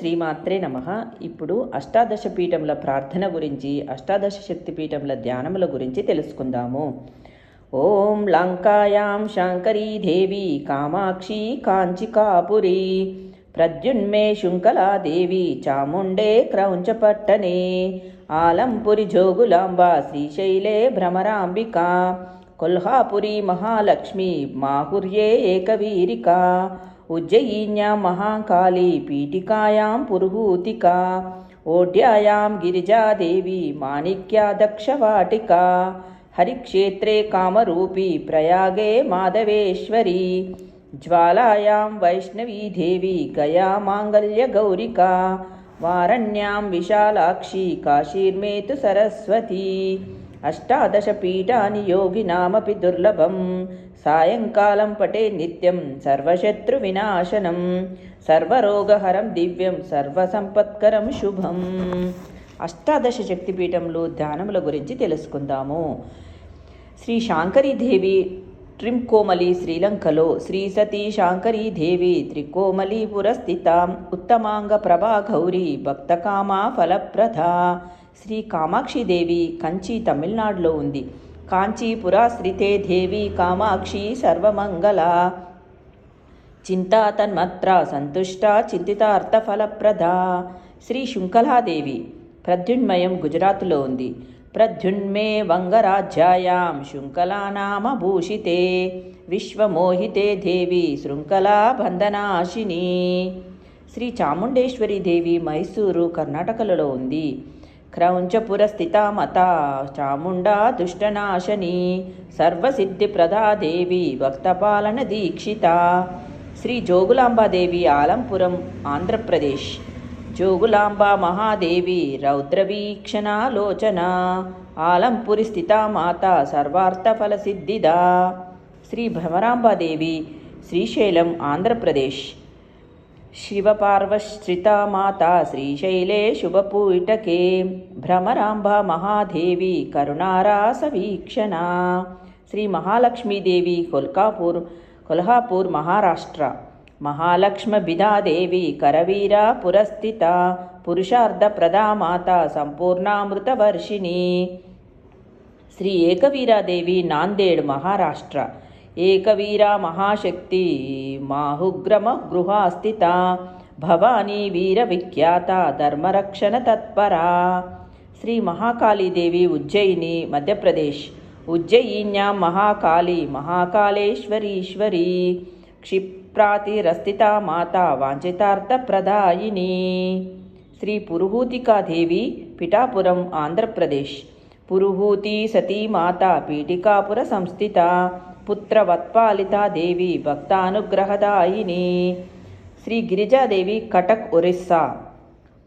శ్రీమాత్రే నమ. ఇప్పుడు అష్టాదశ పీఠముల ప్రార్థన గురించి అష్టాదశ శక్తి పీఠముల ధ్యానముల గురించి తెలుసుకుందాము. ఓం లంకాయాం శాంకరీ దేవి కామాక్షి కాంచికాపురి ప్రద్యున్మే శృంఖలాదేవి చాముండే క్రౌంచపట్టనే ఆలంపురి జోగులాంబ శ్రీశైలే భ్రమరాంబిక కొల్హాపురి మహాలక్ష్మి మాహుర్యే ఏకవీరిక उज्जयिन्यां महाकाली पीठिकायां पुरुहूतिका ओढ्यायां गिरिजादेवी माणिक्या दक्षवाटिका हरिक्षेत्रे कामरूपी प्रयागे माधवेश्वरी ज्वालायां वैष्णवीदेवी गया माङ्गल्यगौरिका वारण्यां विशालाक्षी काशीर्मे तु सरस्वती। అష్టాదశపీఠాని యోగినామపి దుర్లభం. సాయంకాలం పటే నిత్యం సర్వశత్రు వినాశనం. సర్వరోగహరం దివ్యం సర్వసంపత్కరం శుభం. అష్టాదశ శక్తిపీఠంలో ధ్యానముల గురించి తెలుసుకుందాము. శ్రీ శాంకరీదేవి ట్రింకోమలి శ్రీలంకలో శ్రీ సతీ శాంకరీదేవి త్రికోమలీపురస్థిత ఉత్తమాంగ ప్రభా గౌరీ భక్తకామా ఫలప్రద. శ్రీ కామాక్షిదేవి కంచి తమిళనాడులో ఉంది. కాంచీపురాశ్రితే దేవి కామాక్షి సర్వమంగళ. చింతా తన్మత్ర సంతుష్ట చింతితార్థఫలప్రద శ్రీ శృంఖలాదేవి ప్రద్యున్మయం గుజరాత్లో ఉంది. ప్రద్యున్మే వంగరాజ్యాయాం శృంఖలానామభూషితే విశ్వమోహితే దేవి శృంఖలా బంధనాశిని శ్రీ చాముండేశ్వరి దేవి మైసూరు కర్ణాటకలో ఉంది. క్రౌంచపుర స్థితామత చాముండా దుష్టనాశని సర్వసిద్ధిప్రదా దేవి భక్తపాలన దీక్షిత శ్రీ జోగులాంబాదేవి ఆలంపురం ఆంధ్రప్రదేశ్ జోగులాంబా మహాదేవి రౌద్రవీక్షణాలోచన ఆలంపురి స్థితామాత సర్వార్థఫలసిద్ధిదా శ్రీ భ్రమరాంబాదేవి శ్రీశైలం ఆంధ్రప్రదేశ్ शिवपार्वश्रिता माता श्रीशैले शुभपूटके भ्रमराम्बा महादेवी, करुणारासवीक्षणा। श्रीमहालक्ष्मीदेवी, कोल्कापूर्, कोल्हापूर् महाराष्ट्र। महालक्ष्मभिदादेवी, करवीरा पुरस्थिता। पुरुषार्धप्रदा माता सम्पूर्णामृतवर्षिणी। श्री एकवीरादेवी नान्देड् महाराष्ट्र। ఏకవీరా మహాశక్తి మాహుగ్రమ గృహాస్థిత భవానీ వీర విఖ్యాత ధర్మరక్షణ తత్పరా. శ్రీ మహాకాళీదేవి ఉజ్జయిని మధ్యప్రదేశ్. ఉజ్జయిన్యాం మహాకాళీ మహాకాళేశ్వరీశ్వరీ. క్షిప్రాతిరస్థిత మాత వాంఛితార్థప్రదాయిని శ్రీ పురుహూతికాదేవి పిఠాపురం ఆంధ్రప్రదేశ్. పురుహూతి సతీమాత పీఠికాపుర సంస్థిత. పుత్రవత్పాలితా దేవి భక్తానుగ్రహదాయిని. శ్రీ గిరిజాదేవి కటక్ ఒరిస్సా.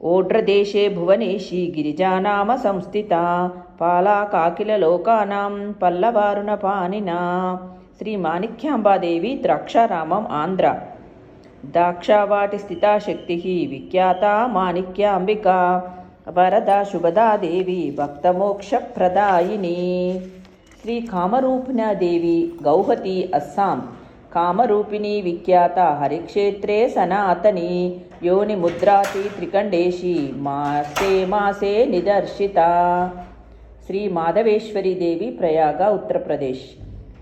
ఓడ్రదేశే భువనేశీ గిరిజానామ సంస్థిత. పాలాకాకిలలోకానాం పల్లవారుణ పానినా. శ్రీ మాణిక్యాంబాదేవి ద్రాక్షారామం ఆంధ్ర. దాక్షావాటి స్థితాశక్తి విఖ్యాత మాణిక్యాంబిక. వరద శుభదా దేవి భక్తమోక్షప్రదాయిని శ్రీ కామరూపిణాదేవి గౌహతి అస్సాం కామరూపిణి విఖ్యాత హరిక్షేత్రే సనాతని యోని ముద్రాతి త్రికండేశి మాసే మాసే నిదర్శిత శ్రీ మాధవేశ్వరి దేవి ప్రయాగ ఉత్తరప్రదేశ్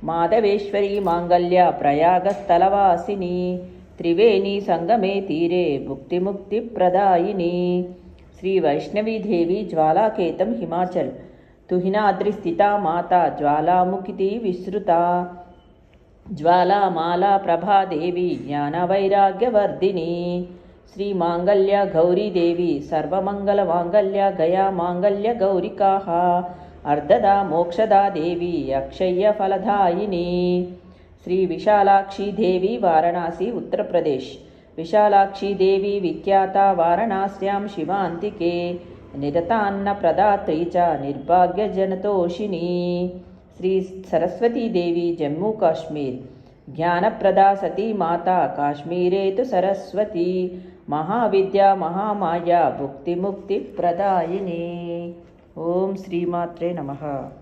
మాధవేశ్వరి మాంగళ్య ప్రయాగ స్థలవాసిని త్రివేణి సంగమే తీరే ముక్తిముక్తి ప్రదాయిని శ్రీ వైష్ణవీదేవి జ్వాలాకేతం హిమాచల్ तुहिनाद्रिस्थिता माता ज्वालामुखिति विसृता। ज्वालामालाप्रभादेवी ज्ञानवैराग्यवर्धिनी श्रीमाङ्गल्या गौरीदेवी सर्वमङ्गलमाङ्गल्या गया माङ्गल्य गौरिकाः। अर्धदा मोक्षदा देवी अक्षय्यफलदायिनी श्रीविशालाक्षी देवी वाराणसी उत्तरप्रदेश विशालाक्षी देवी विख्याता वाराणस्यां शिवान्तिके। निरतान्नप्रदात्री च निर्भाग्यजनतोषिणी। श्रीसरस्वतीदेवी जम्मूकाश्मीर् ज्ञानप्रदा सती माता, काश्मीरे तु सरस्वती। महाविद्या, महामाया, भुक्तिमुक्तिप्रदायिनी। ॐ श्रीमात्रे नमः।